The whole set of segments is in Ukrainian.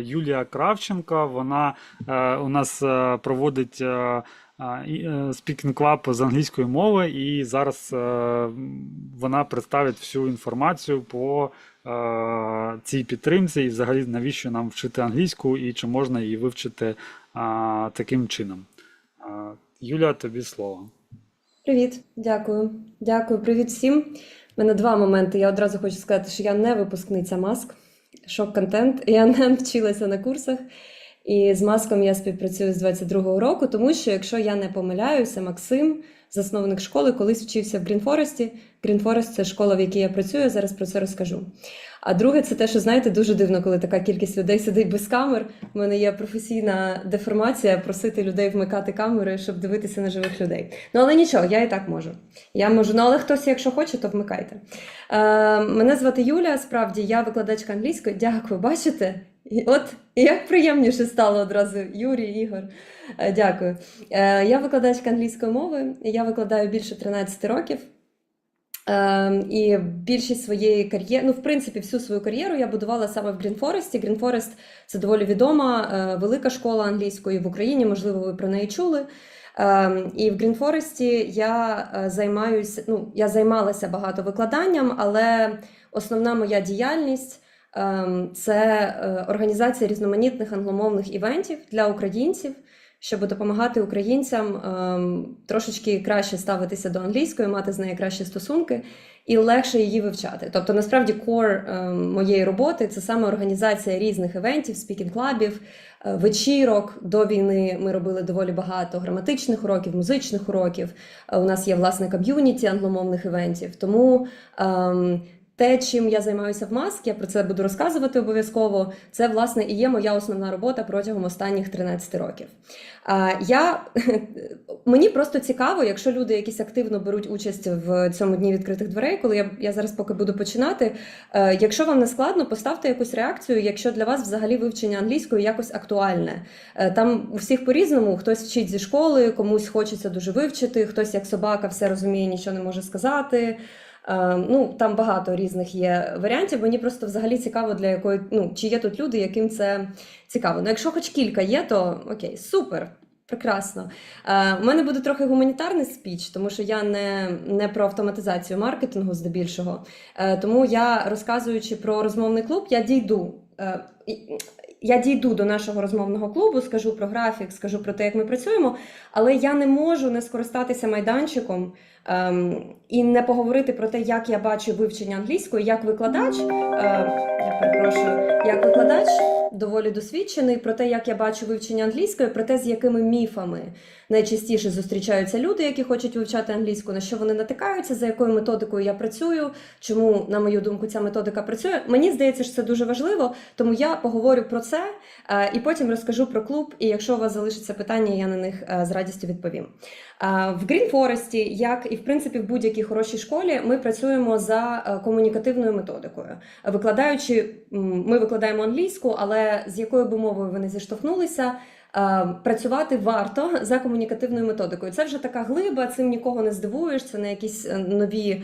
Юлія Кравченко. Вона е, у нас е, проводить е, спікінг клаб з англійської мови, і зараз вона представить всю інформацію по цій підтримці, і взагалі навіщо нам вчити англійську, і чи можна її вивчити таким чином. Юля, тобі слово. Привіт, дякую. Дякую, привіт всім. У мене два моменти. Я одразу хочу сказати, що я не випускниця маск, шок-контент. Я не вчилася на курсах. І з маском я співпрацюю з 22-го року, тому що, якщо я не помиляюся, Максим, засновник школи, колись вчився в Грінфоресті. Грінфорест це школа, в якій я працюю, я зараз про це розкажу. А друге, це те, що знаєте, дуже дивно, коли така кількість людей сидить без камер. У мене є професійна деформація просити людей вмикати камери, щоб дивитися на живих людей. Ну але нічого, я і так можу. Я можу, ну але хтось, якщо хоче, то вмикайте. Е, мене звати Юля. Справді я викладачка англійської. Дякую, бачите? І от як приємніше стало одразу Юрій, Ігор. Е, Дякую. Е, Я викладачка англійської мови. Я викладаю більше 13 років. Ем, і більшість своєї кар'єри, ну, в принципі, всю свою кар'єру я будувала саме в Грінфоресті. Грінфорест це доволі відома е, велика школа англійської в Україні, можливо, ви про неї чули. І в Грінфоресті я е, займаюся, ну, я займалася багато викладанням, але основна моя діяльність це е, організація різноманітних англомовних івентів для українців щоб допомагати українцям ем, трошечки краще ставитися до англійської, мати з нею кращі стосунки і легше її вивчати. Тобто, насправді, кор ем, моєї роботи це саме організація різних івентів, спікінг-клабів, е, вечірок. До війни ми робили доволі багато граматичних уроків, музичних уроків. Е, У нас є власне ком'юніті англомовних івентів. Тому ем, те, чим я займаюся в маск, я про це буду розказувати обов'язково. Це власне і є моя основна робота протягом останніх 13 років. Я мені просто цікаво, якщо люди якісь активно беруть участь в цьому дні відкритих дверей, коли я, я зараз поки буду починати. е, Якщо вам не складно, поставте якусь реакцію, якщо для вас взагалі вивчення англійської якось актуальне. Е, Там у всіх по-різному, хтось вчить зі школи, комусь хочеться дуже вивчити, хтось як собака все розуміє, нічого не може сказати. Е, Ну, там багато різних є варіантів. Мені просто взагалі цікаво, для якої ну чи є тут люди, яким це цікаво. Ну, якщо хоч кілька є, то окей, супер. Прекрасно. Е, У мене буде трохи гуманітарний спіч, тому що я не, не про автоматизацію маркетингу здебільшого. Е, Тому я, розказуючи про розмовний клуб, я дійду. Я дійду до нашого розмовного клубу, скажу про графік, скажу про те, як ми працюємо, але я не можу не скористатися майданчиком і не поговорити про те, як я бачу вивчення англійської, як викладач. Е, я перепрошую, як викладач доволі досвідчений про те, як я бачу вивчення англійської, про те, з якими міфами найчастіше зустрічаються люди, які хочуть вивчати англійську, на що вони натикаються, за якою методикою я працюю, чому, на мою думку, ця методика працює. Мені здається, що це дуже важливо, тому я поговорю про це е, і потім розкажу про клуб. І якщо у вас залишаться питання, я на них е, з радістю відповім. В Грінфоресті, як і в принципі в будь-якій хорошій школі, ми працюємо за е, комунікативною методикою. Викладаючи, ми викладаємо англійську, але з якою б мовою ви не зіштовхнулися. е, Працювати варто за комунікативною методикою. Це вже така глиба, цим нікого не здивуєш. Це не якісь е, нові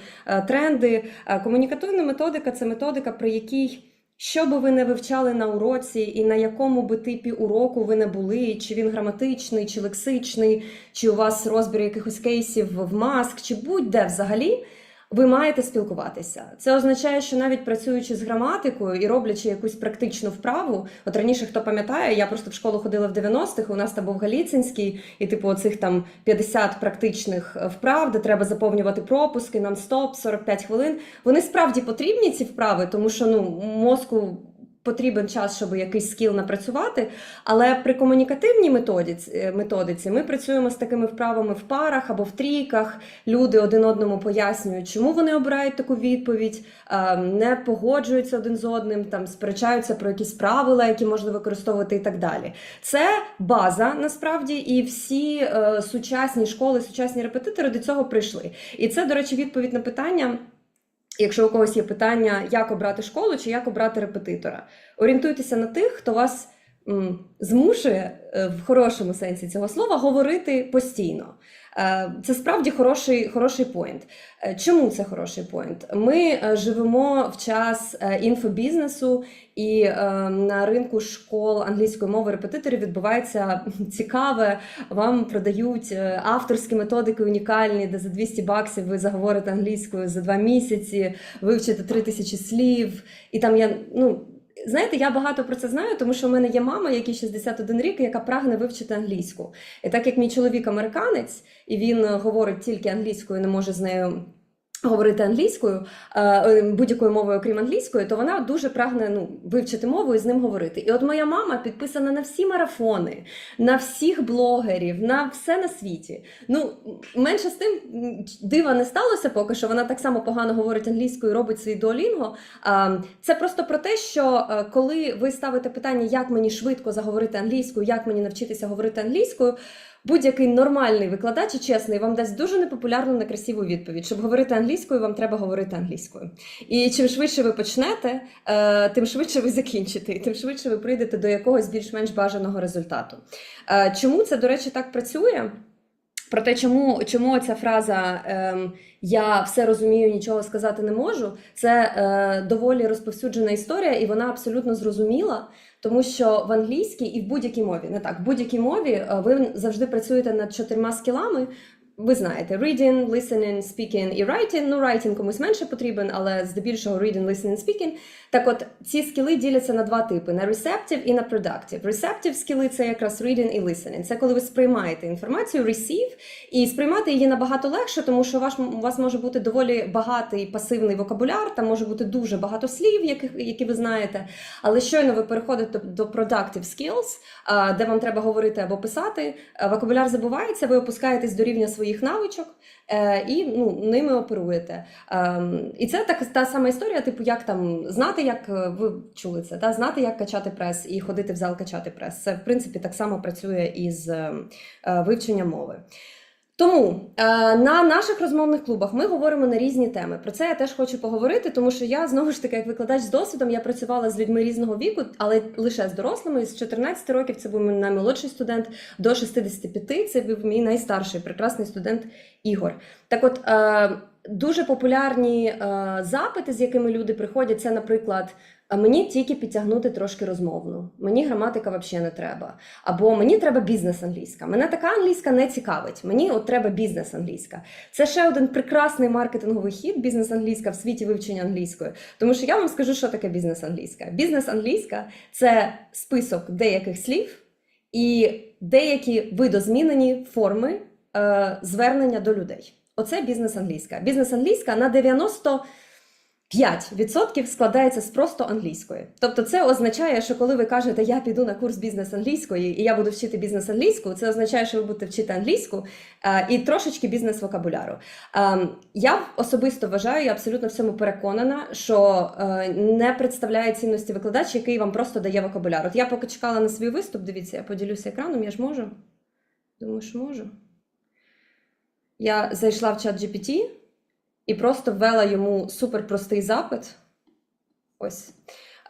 тренди. Комунікативна методика це методика, при якій що би ви не вивчали на уроці, і на якому би типі уроку ви не були, чи він граматичний, чи лексичний, чи у вас розбір якихось кейсів в маск, чи будь-де взагалі. Ви маєте спілкуватися. Це означає, що навіть працюючи з граматикою і роблячи якусь практичну вправу, от раніше хто пам'ятає, я просто в школу ходила в 90-х, у нас там був Галіцинський, і типу оцих там 50 практичних е, вправ, де треба заповнювати пропуски, нон-стоп, 45 хвилин. Вони справді потрібні ці вправи, тому що ну мозку. Потрібен час, щоб якийсь скіл напрацювати, але при комунікативній методиці, е, методиці ми працюємо з такими вправами в парах або в трійках. Люди один одному пояснюють, чому вони обирають таку відповідь, е, не погоджуються один з одним, там сперечаються про якісь правила, які можна використовувати, і так далі. Це база насправді, і всі е, сучасні школи, сучасні репетитори до цього прийшли. І це, до речі, відповідь на питання. Якщо у когось є питання, як обрати школу чи як обрати репетитора, орієнтуйтеся на тих, хто вас змушує е, в хорошому сенсі цього слова говорити постійно. Е, Це справді хороший, хороший поінт. Е, Чому це хороший поінт? Ми живемо в час інфобізнесу, і на ринку школ англійської мови репетиторів відбувається цікаве. Вам продають авторські методики унікальні, де за 200 баксів ви заговорите англійською за два місяці, вивчите 3000 слів, і там я ну. Знаєте, я багато про це знаю, тому що в мене є мама, якій 61 рік, яка прагне вивчити англійську. І так як мій чоловік американець, і він е, говорить тільки англійською, не може з нею говорити англійською, е, е, будь-якою мовою, окрім англійської, то вона дуже прагне ну, вивчити мову і з ним говорити. І от моя мама підписана на всі марафони, на всіх блогерів, на все на світі. Ну, менше з тим дива не сталося поки що. Вона так само погано говорить англійською, робить свій дуолінго. Це просто про те, що е, коли ви ставите питання, як мені швидко заговорити англійською, як мені навчитися говорити англійською. Будь-який нормальний викладач і чесний вам дасть дуже непопулярну некрасиву відповідь. Щоб говорити англійською, вам треба говорити англійською. І чим швидше ви почнете, е, тим швидше ви закінчите, і тим швидше ви прийдете до якогось більш-менш бажаного результату. Е, Чому це, до речі, так працює? Про те, чому, чому ця фраза ем, я все розумію, нічого сказати не можу, це е, доволі розповсюджена історія, і вона абсолютно зрозуміла, тому що в англійській і в будь-якій мові, не так, в будь-якій мові е, ви завжди працюєте над чотирма скілами. Ви знаєте, reading, listening, speaking і writing. Ну, writing комусь менше потрібен, але здебільшого reading, listening, speaking. Так от, ці скіли діляться на два типи: на receptive і на productive. Receptive скіли це якраз reading і listening. Це коли ви сприймаєте інформацію, receive, і сприймати її набагато легше, тому що ваш, у вас може бути доволі багатий пасивний вокабуляр, там може бути дуже багато слів, яких, які ви знаєте. Але щойно ви переходите до productive skills, де вам треба говорити або писати, вокабуляр забувається, ви опускаєтесь до рівня своїх навичок е, і ну, ними оперуєте. Ем, І це так та сама історія, типу, як там знати, як е, ви чули це, та знати, як качати прес і ходити в зал качати прес. Це в принципі так само працює із е, вивченням мови. Тому е, на наших розмовних клубах ми говоримо на різні теми. Про це я теж хочу поговорити, тому що я знову ж таки, як викладач з досвідом, я працювала з людьми різного віку, але лише з дорослими. З 14 років це був мій наймолодший студент, до 65 це був мій найстарший прекрасний студент Ігор. Так, от е, дуже популярні е, запити, з якими люди приходять, це, наприклад. А мені тільки підтягнути трошки розмовну. Мені граматика взагалі не треба. Або мені треба бізнес англійська. Мене така англійська не цікавить. Мені от треба бізнес англійська. Це ще один прекрасний маркетинговий хід бізнес англійська в світі вивчення англійської. Тому що я вам скажу, що таке бізнес англійська. Бізнес англійська це список деяких слів і деякі видозмінені форми е, звернення до людей. Оце бізнес англійська. Бізнес англійська на 90 5% складається з просто англійської. Тобто, це означає, що коли ви кажете, я піду на курс бізнес англійської і я буду вчити бізнес англійську, це означає, що ви будете вчити англійську е, і трошечки бізнес вокабуляру. Е, я особисто вважаю, я абсолютно в цьому переконана, що е, не представляє цінності викладач, який вам просто дає вокабуляр. От я поки чекала на свій виступ, дивіться, я поділюся екраном, я ж можу. Думаю, що можу. Я зайшла в чат GPT і просто ввела йому суперпростий запит. Ось.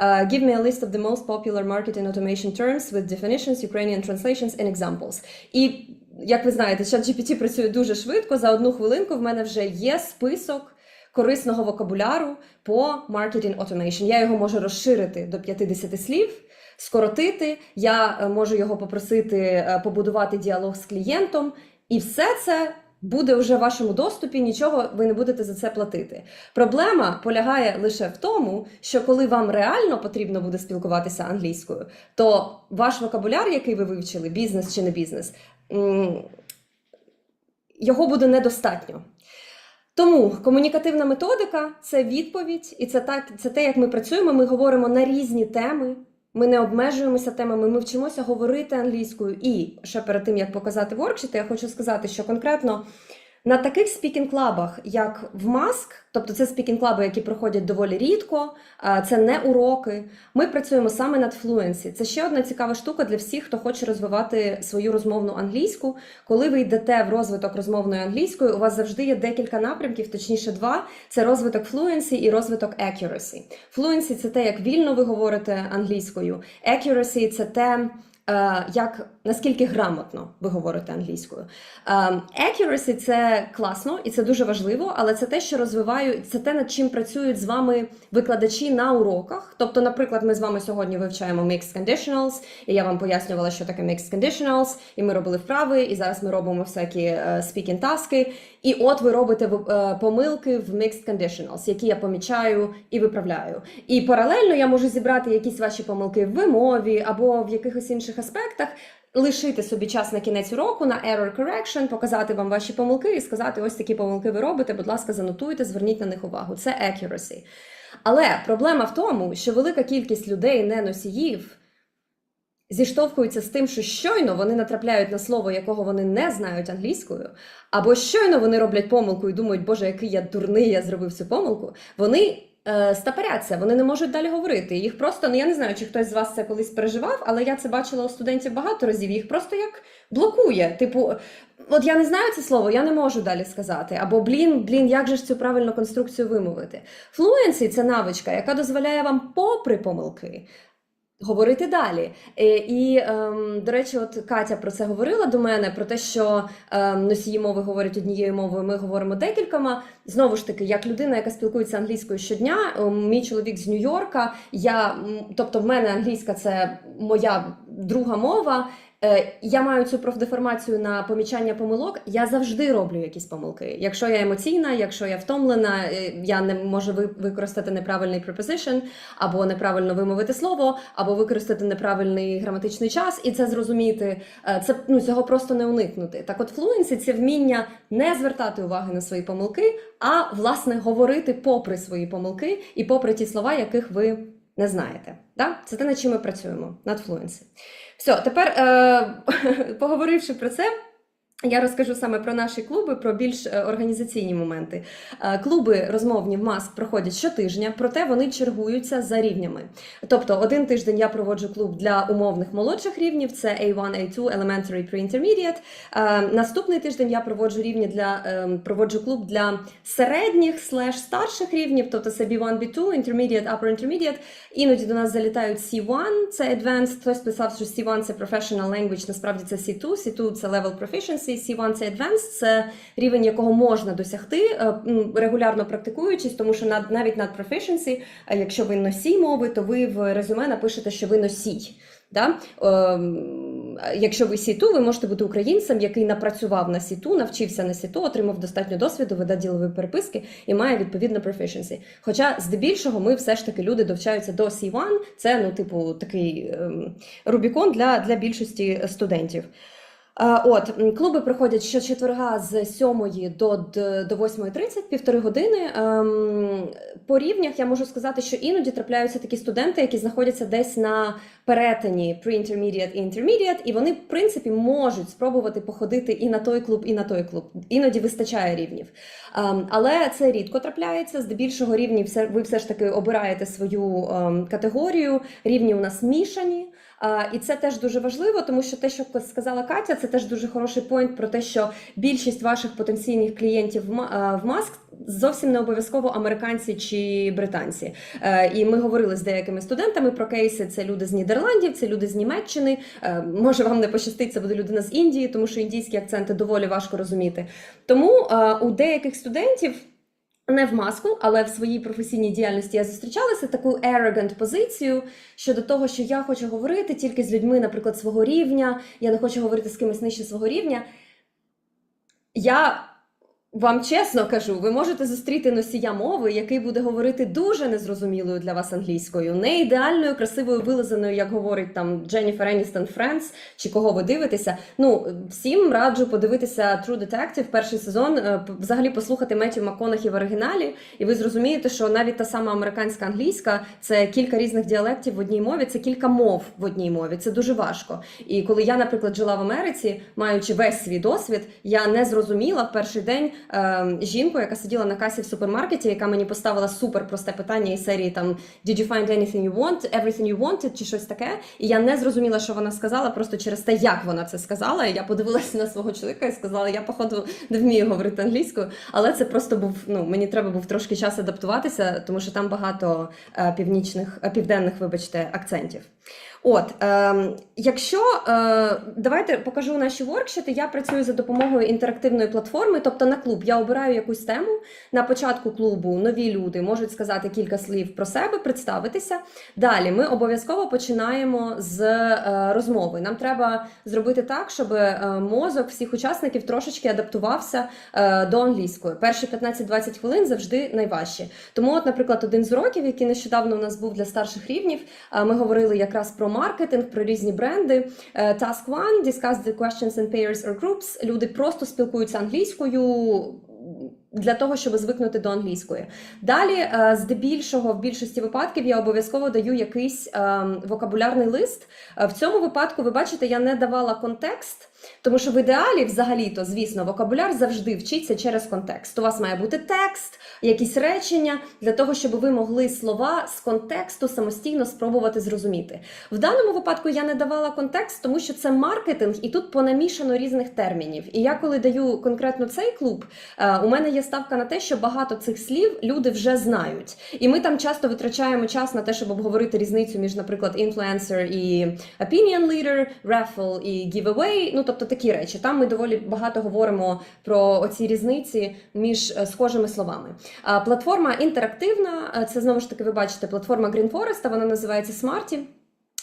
Uh, give me a list of the most popular marketing automation terms with definitions, Ukrainian translations and examples. І як ви знаєте, ChatGPT працює дуже швидко. За одну хвилинку в мене вже є список корисного вокабуляру по marketing automation. Я його можу розширити до 50 слів, скоротити. Я е, можу його попросити е, побудувати діалог з клієнтом, і все це буде вже в вашому доступі, нічого ви не будете за це платити. Проблема полягає лише в тому, що коли вам реально потрібно буде спілкуватися англійською, то ваш вокабуляр, який ви вивчили, бізнес чи не бізнес, його буде недостатньо. Тому комунікативна методика це відповідь, і це так, це те, як ми працюємо. Ми говоримо на різні теми. Ми не обмежуємося темами, ми вчимося говорити англійською. І ще перед тим як показати воркшіти, я хочу сказати, що конкретно На таких спікінг-клабах, як в Маск, тобто це спікінг-клаби, які проходять доволі рідко, це не уроки. Ми працюємо саме над флуенсі. Це ще одна цікава штука для всіх, хто хоче розвивати свою розмовну англійську. Коли ви йдете в розвиток розмовної англійської, у вас завжди є декілька напрямків, точніше два: це розвиток флуенсі і розвиток accuracy. Fluency – це те, як вільно ви говорите англійською. Accuracy – це те, е, як наскільки грамотно ви говорите англійською. Е, Accuracy – це класно і це дуже важливо, але це те, що розвиваю, це те, над чим працюють з вами викладачі на уроках. Тобто, наприклад, ми з вами сьогодні вивчаємо mixed conditionals, і я вам пояснювала, що таке mixed conditionals, і ми робили вправи, і зараз ми робимо всякі е, speaking таски. І от ви робите е, помилки в mixed conditionals, які я помічаю і виправляю. І паралельно я можу зібрати якісь ваші помилки в вимові або в якихось інших аспектах. Лишити собі час на кінець уроку на error correction, показати вам ваші помилки і сказати: ось такі помилки ви робите. Будь ласка, занотуйте, зверніть на них увагу. Це accuracy. Але проблема в тому, що велика кількість людей, не носіїв, зіштовхуються з тим, що щойно вони натрапляють на слово, якого вони не знають англійською, або щойно вони роблять помилку і думають, Боже, який я дурний, я зробив цю помилку. Вони е, стапаряться, вони не можуть далі говорити. Їх просто, ну я не знаю, чи хтось з вас це колись переживав, але я це бачила у студентів багато разів. Їх просто як блокує. Типу, от я не знаю це слово, я не можу далі сказати. Або блін, блін, як же ж цю правильну конструкцію вимовити? Флуенсі – це навичка, яка дозволяє вам, попри помилки, говорити далі. Е, І, ем, до речі, от Катя про це говорила до мене, про те, що ем, носії мови говорять однією мовою, ми говоримо декількома. Знову ж таки, як людина, яка спілкується англійською щодня, мій чоловік з Нью-Йорка, я, тобто в мене англійська це моя друга мова. Е, Я маю цю профдеформацію на помічання помилок. Я завжди роблю якісь помилки. Якщо я емоційна, якщо я втомлена, е, я не можу ви- використати неправильний preposition, або неправильно вимовити слово, або використати неправильний граматичний час, і це зрозуміти. Е, Це ну цього просто не уникнути. Так, от fluency – це вміння не звертати уваги на свої помилки, а власне говорити попри свої помилки і попри ті слова, яких ви не знаєте. Да? Це те, над чим ми працюємо над fluency. Все, тепер е, поговоривши про це. Я розкажу саме про наші клуби, про більш е, організаційні моменти. Е, Клуби розмовні в МАСК проходять щотижня, проте вони чергуються за рівнями. Тобто, один тиждень я проводжу клуб для умовних молодших рівнів, це A1, A2, Elementary, Pre-Intermediate. Е, Наступний тиждень я проводжу рівні для проводжу клуб для середніх слеш старших рівнів, тобто це B1, B2, Intermediate, Upper Intermediate. Іноді до нас залітають C1, це Advanced, хтось писав, що C1 це Professional Language, насправді це C2, C2 це Level Proficiency, C1 це Advanced, це рівень, якого можна досягти, е, регулярно практикуючись, тому що навіть над Proficiency, е, якщо ви носій мови, то ви в резюме напишете, що ви носій. Да? Ем, якщо ви сіту, ви можете бути українцем, який напрацював на сіту, навчився на сіту, отримав достатньо досвіду, веде ділові переписки і має відповідно proficiency. Хоча здебільшого ми все ж таки люди довчаються до C1, це ну, типу, такий ем, Рубікон для, для більшості студентів. Е, От клуби проходять щочетверга з 7 до, до 8.30, півтори години. Ем, По рівнях я можу сказати, що іноді трапляються такі студенти, які знаходяться десь на перетині pre-intermediate і intermediate, і вони, в принципі, можуть спробувати походити і на той клуб, і на той клуб. Іноді вистачає рівнів. Ем, Але це рідко трапляється. Здебільшого рівні все ви все ж таки обираєте свою ем, категорію. Рівні у нас мішані. І це теж дуже важливо, тому що те, що сказала Катя, це теж дуже хороший поінт про те, що більшість ваших потенційних клієнтів в Маск зовсім не обов'язково американці чи британці. Е, І ми говорили з деякими студентами про кейси. Це люди з Нідерландів, це люди з Німеччини. Е, Може вам не пощастить, це буде людина з Індії, тому що індійські акценти доволі важко розуміти. Тому е, у деяких студентів. Не в маску, але в своїй професійній діяльності я зустрічалася таку arrogant позицію щодо того, що я хочу говорити тільки з людьми, наприклад, свого рівня, я не хочу говорити з кимось нижче свого рівня. Я Вам чесно кажу, ви можете зустріти носія мови, який буде говорити дуже незрозумілою для вас англійською, не ідеальною, красивою, вилизаною, як говорить там Дженніфер Еністон Френс, чи кого ви дивитеся. Ну, всім раджу подивитися True Detective, перший сезон, е, взагалі послухати Меттю МакКонахі в оригіналі, і ви зрозумієте, що навіть та сама американська англійська це кілька різних діалектів в одній мові, це кілька мов в одній мові. Це дуже важко. І коли я, наприклад, жила в Америці, маючи весь свій досвід, я не зрозуміла в перший день жінку, яка сиділа на касі в супермаркеті, яка мені поставила супер просте питання із серії там Did you find anything you want, everything you wanted, чи щось таке. І я не зрозуміла, що вона сказала, просто через те, як вона це сказала. Я подивилася на свого чоловіка і сказала, я походу не вмію говорити англійською, але це просто був. Ну мені треба був трошки час адаптуватися, тому що там багато е, північних, е, південних, вибачте, акцентів. От, ем, якщо е, давайте покажу наші воркшити. Я працюю за допомогою інтерактивної платформи, тобто на клуб я обираю якусь тему. На початку клубу нові люди можуть сказати кілька слів про себе, представитися. Далі ми обов'язково починаємо з е, розмови. Нам треба зробити так, щоб е, мозок всіх учасників трошечки адаптувався е, до англійської. Перші 15-20 хвилин завжди найважчі. Тому, от, наприклад, один з уроків, який нещодавно у нас був для старших рівнів, е, ми говорили якраз про маркетинг, про різні бренди. Е, Task one, discuss the questions in pairs or groups. Люди просто спілкуються англійською. Для того, щоб звикнути до англійської. Далі, е, здебільшого, в більшості випадків я обов'язково даю якийсь е, вокабулярний лист. Е, В цьому випадку, ви бачите, я не давала контекст, тому що в ідеалі, взагалі-то, звісно, вокабуляр завжди вчиться через контекст. У вас має бути текст, якісь речення для того, щоб ви могли слова з контексту самостійно спробувати зрозуміти. В даному випадку я не давала контекст, тому що це маркетинг, і тут понамішано різних термінів. І я, коли даю конкретно цей клуб, у мене є ставка на те, що багато цих слів люди вже знають. І ми там часто витрачаємо час на те, щоб обговорити різницю між, наприклад, інфлюенсер і opinion leader, raffle і giveaway. Ну тобто такі речі. Там ми доволі багато говоримо про оці різниці між е, схожими словами. Платформа інтерактивна. е, Це знову ж таки, ви бачите, платформа Green Forest, вона називається Smarty.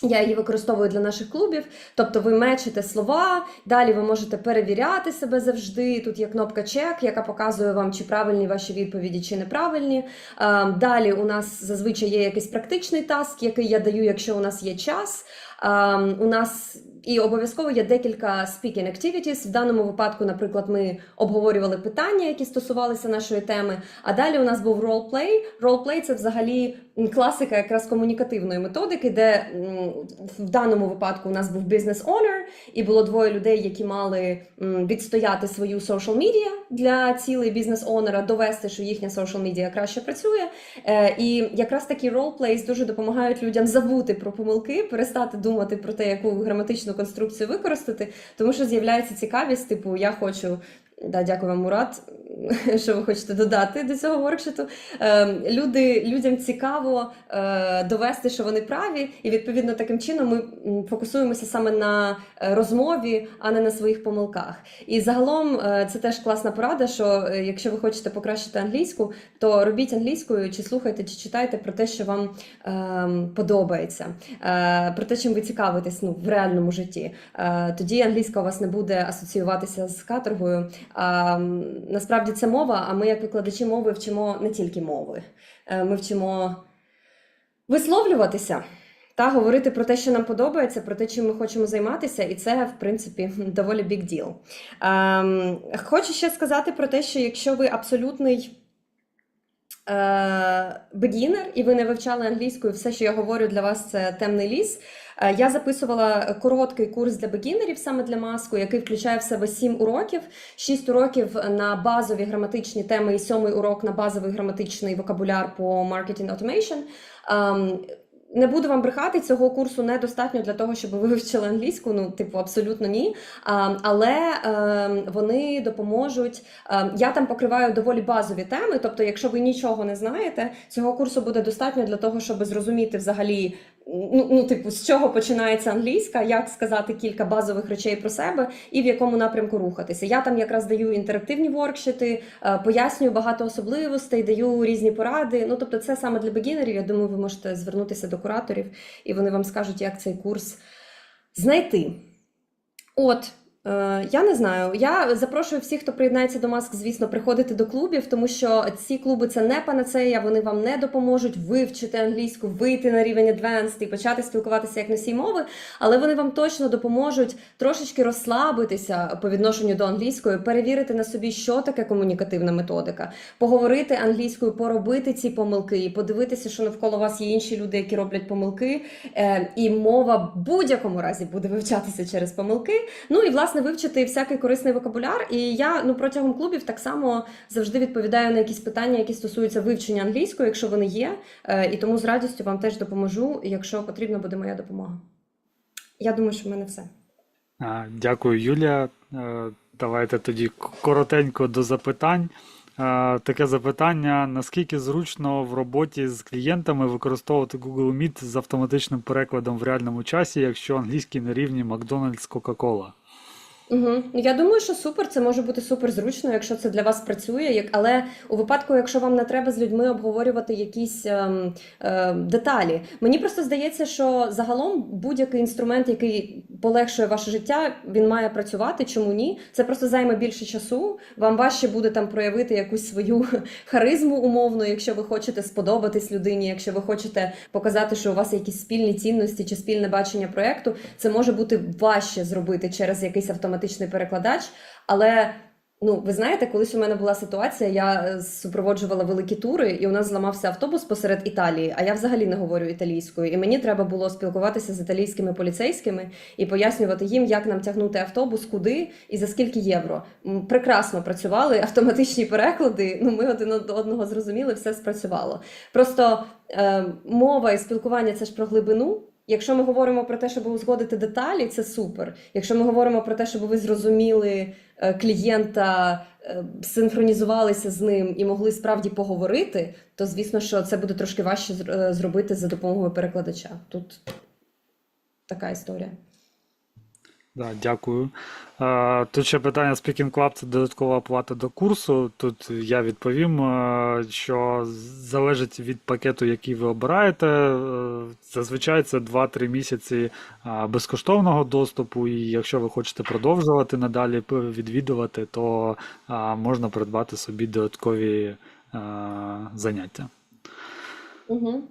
Я її використовую для наших клубів. Тобто ви мечите слова, далі ви можете перевіряти себе завжди. Тут є кнопка чек, яка показує вам, чи правильні ваші відповіді, чи неправильні. Е, Далі у нас зазвичай є якийсь практичний таск, який я даю, якщо у нас є час. Е, У нас і обов'язково є декілька speaking activities. В даному випадку, наприклад, ми обговорювали питання, які стосувалися нашої теми. А далі у нас був roleplay. Roleplay – це взагалі класика якраз комунікативної методики, де в даному випадку у нас був business owner, і було двоє людей, які мали відстояти свою social media для цілей бізнес-онера, довести, що їхня social media краще працює. Е, І якраз такі roleplays дуже допомагають людям забути про помилки, перестати думати про те, яку граматичну конструкцію використати, тому що з'являється цікавість, типу, я хочу. Да, дякую вам, Мурат, що ви хочете додати до цього воркшиту. Е, люди, людям цікаво е, довести, що вони праві, і відповідно таким чином ми фокусуємося саме на е, розмові, а не на своїх помилках. І загалом е, це теж класна порада, що якщо ви хочете покращити англійську, то робіть англійською, чи слухайте, чи читайте про те, що вам ем, подобається, про те, чим ви цікавитесь ну, в реальному житті. Тоді англійська у вас не буде асоціюватися з каторгою. А м, насправді це мова, а ми, як викладачі мови, вчимо не тільки мови. Е, Ми вчимо висловлюватися та говорити про те, що нам подобається, про те, чим ми хочемо займатися, і це, в принципі, доволі big deal. Ем, хочу ще сказати про те, що якщо ви абсолютний е, і ви не вивчали англійською, все, що я говорю для вас, це темний ліс. Е, Я записувала короткий курс для бегінерів саме для маску, який включає в себе 7 уроків, 6 уроків на базові граматичні теми і 7 урок на базовий граматичний вокабуляр по marketing automation. Ем, Не буду вам брехати, цього курсу недостатньо для того, щоб ви вивчили англійську. Ну, типу, абсолютно ні. Але ем, вони допоможуть. ем, я там покриваю доволі базові теми. Тобто, якщо ви нічого не знаєте, цього курсу буде достатньо для того, щоб зрозуміти взагалі. Ну, ну, типу, з чого починається англійська, як сказати кілька базових речей про себе і в якому напрямку рухатися. Я там якраз даю інтерактивні воркшити, е, пояснюю багато особливостей, даю різні поради. Ну, тобто, це саме для бегінерів. Я думаю, ви можете звернутися до кураторів, і вони вам скажуть, як цей курс знайти. От. Е, Я не знаю. Я запрошую всіх, хто приєднається до маск, звісно, приходити до клубів, тому що ці клуби це не панацея, вони вам не допоможуть вивчити англійську, вийти на рівень advanced і почати спілкуватися як носій мови, але вони вам точно допоможуть трошечки розслабитися по відношенню до англійської, перевірити на собі, що таке комунікативна методика, поговорити англійською, поробити ці помилки і подивитися, що навколо вас є інші люди, які роблять помилки, е, і мова в будь-якому разі буде вивчатися через помилки. Ну і власне вивчити всякий корисний вокабуляр. І я ну протягом клубів так само завжди відповідаю на якісь питання, які стосуються вивчення англійської, якщо вони є. Е, І тому з радістю вам теж допоможу, якщо потрібна буде моя допомога. Я думаю, що в мене все. Дякую, Юлія. Е, Давайте тоді коротенько до запитань. Е, Таке запитання: наскільки зручно в роботі з клієнтами використовувати Google Meet з автоматичним перекладом в реальному часі, якщо англійський на рівні McDonald's Coca-Cola? Угу. Я думаю, що супер, це може бути супер зручно, якщо це для вас працює. Як але у випадку, якщо вам не треба з людьми обговорювати якісь ем, е, деталі, мені просто здається, що загалом будь-який інструмент, який полегшує ваше життя, він має працювати. Чому ні? Це просто займе більше часу. Вам важче буде там проявити якусь свою харизму умовно, якщо ви хочете сподобатись людині, якщо ви хочете показати, що у вас якісь спільні цінності чи спільне бачення проекту. Це може бути важче зробити через якийсь автоматичний перекладач, але. Ну, ви знаєте, колись у мене була ситуація, я е, супроводжувала великі тури, і у нас зламався автобус посеред Італії, а я взагалі не говорю італійською. І мені треба було спілкуватися з італійськими поліцейськими і пояснювати їм, як нам тягнути автобус, куди і за скільки євро. Прекрасно працювали автоматичні переклади. Ну, ми один од- одного зрозуміли, все спрацювало. Просто е, мова і спілкування це ж про глибину. Якщо ми говоримо про те, щоб узгодити деталі, це супер. Якщо ми говоримо про те, щоб ви зрозуміли е, клієнта, е, синхронізувалися з ним і могли справді поговорити, то звісно, що це буде трошки важче е, зробити за допомогою перекладача. Тут така історія. Да, дякую. Е, Тут ще питання Speaking Club – це додаткова оплата до курсу. Тут я відповім, що залежить від пакету, який ви обираєте. Е, Зазвичай це 2-3 місяці безкоштовного доступу, і якщо ви хочете продовжувати надалі відвідувати, то можна придбати собі додаткові заняття. Угу.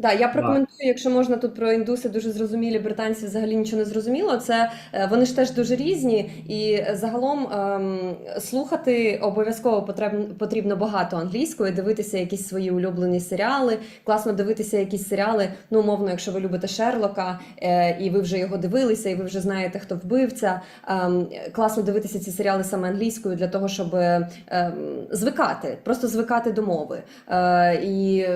Да, я прокоментую, якщо можна тут про індуси дуже зрозумілі, британці взагалі нічого не зрозуміло. Це е, вони ж теж дуже різні, і е, загалом ем, слухати обов'язково потрібно, потрібно багато англійської, дивитися якісь свої улюблені серіали. Класно дивитися якісь серіали. Ну, умовно, якщо ви любите Шерлока, е, і ви вже його дивилися, і ви вже знаєте, хто вбивця. Ем, класно дивитися ці серіали саме англійською для того, щоб ем, звикати, просто звикати до мови. Е, і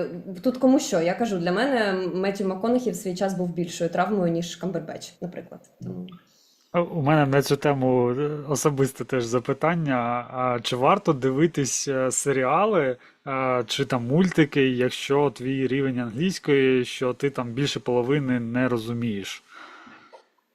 тут кому що, я кажу, для мене Меттю МакКонахі в свій час був більшою травмою, ніж Камбербеч, наприклад. У мене на цю тему е, особисте теж запитання. А чи варто дивитись е, серіали е, чи там мультики, якщо твій рівень англійської, що ти там більше половини не розумієш?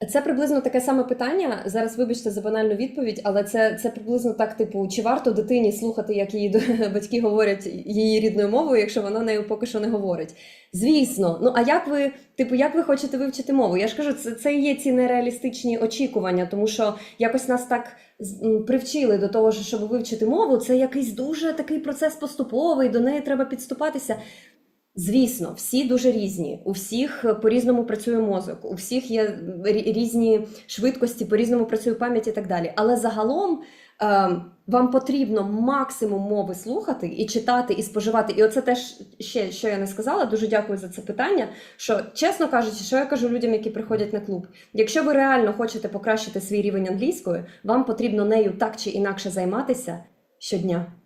Це приблизно таке саме питання. Зараз вибачте за банальну відповідь, але це, це приблизно так: типу, чи варто дитині слухати, як її батьки говорять її рідною мовою, якщо вона нею поки що не говорить? Звісно, ну а як ви, типу, як ви хочете вивчити мову? Я ж кажу, це, це є ці нереалістичні очікування, тому що якось нас так привчили до того, що щоб вивчити мову, це якийсь дуже такий процес поступовий, до неї треба підступатися. Звісно, всі дуже різні. У всіх е, по-різному працює мозок, у всіх є різні швидкості, по-різному працює пам'ять і так далі. Але загалом е, вам потрібно максимум мови слухати і читати, і споживати. І оце теж ще, що я не сказала. Дуже дякую за це питання. Що, чесно кажучи, що я кажу людям, які приходять на клуб, якщо ви реально хочете покращити свій рівень англійської, вам потрібно нею так чи інакше займатися щодня.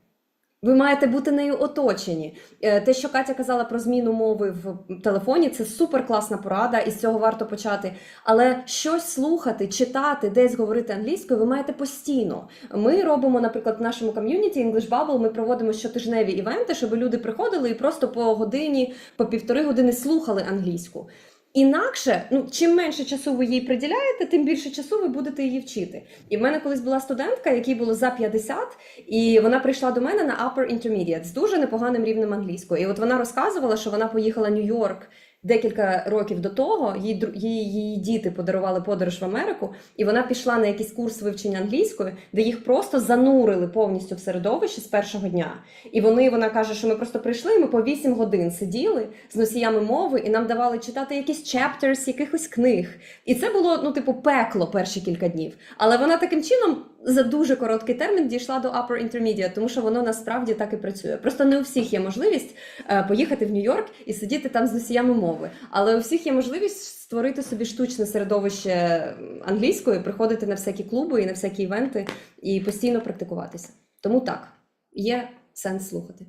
Ви маєте бути нею оточені. Е, Те, що Катя казала про зміну мови в телефоні, це супер класна порада, і з цього варто почати. Але щось слухати, читати, десь говорити англійською, ви маєте постійно. Ми робимо, наприклад, в нашому ком'юніті English Bubble, ми проводимо щотижневі івенти, щоб люди приходили і просто по годині, по півтори години слухали англійську. Інакше, ну чим менше часу ви їй приділяєте, тим більше часу ви будете її вчити. І в мене колись була студентка, якій було за 50, і вона прийшла до мене на upper intermediate з дуже непоганим рівнем англійської. І от вона розказувала, що вона поїхала Нью-Йорк декілька років до того її, її, її діти подарували подорож в Америку, і вона пішла на якийсь курс вивчення англійської, де їх просто занурили повністю в середовище з першого дня. І вони вона каже, що ми просто прийшли, і ми по 8 годин сиділи з носіями мови, і нам давали читати якісь chapters якихось книг. І це було ну, типу, пекло перші кілька днів. Але вона таким чином за дуже короткий термін дійшла до upper intermediate, тому що воно насправді так і працює. Просто не у всіх є можливість е, поїхати в Нью-Йорк і сидіти там з носіями мови. Але у всіх є можливість створити собі штучне середовище англійської, приходити на всякі клуби і на всякі івенти і постійно практикуватися. Тому так, є сенс слухати.